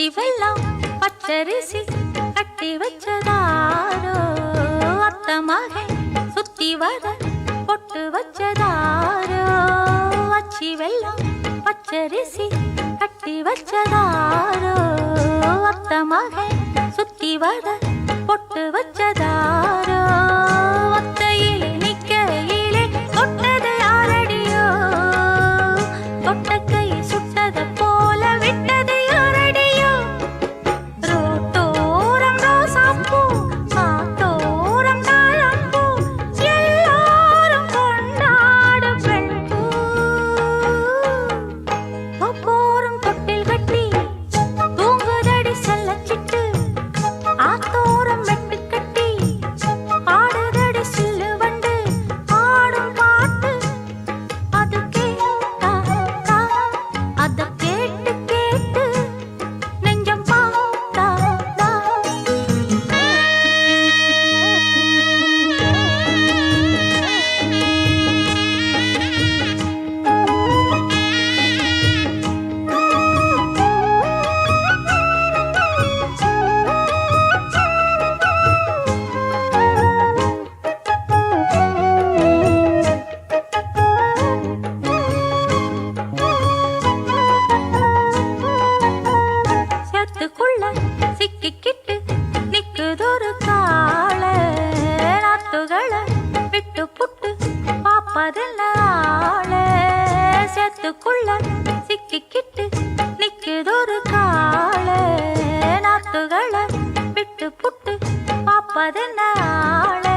சிவெல்லாம் பச்சரிசி கட்டி வச்சதாரோ? அத்தமாக சுத்தி வர பொட்டு வச்சதாரோ? அச்சி வெள்ளம் பச்சரிசி கட்டி வச்சதாரோ? அத்தமாக சுத்தி வர பொட்டு வச்சதாரோ? ஆள சேத்துக்குள்ள சிக்கிக்கிட்டு நிக்குதொரு காள. நாத்துகள விட்டு புட்டு பாப்பதில்ல ஆள?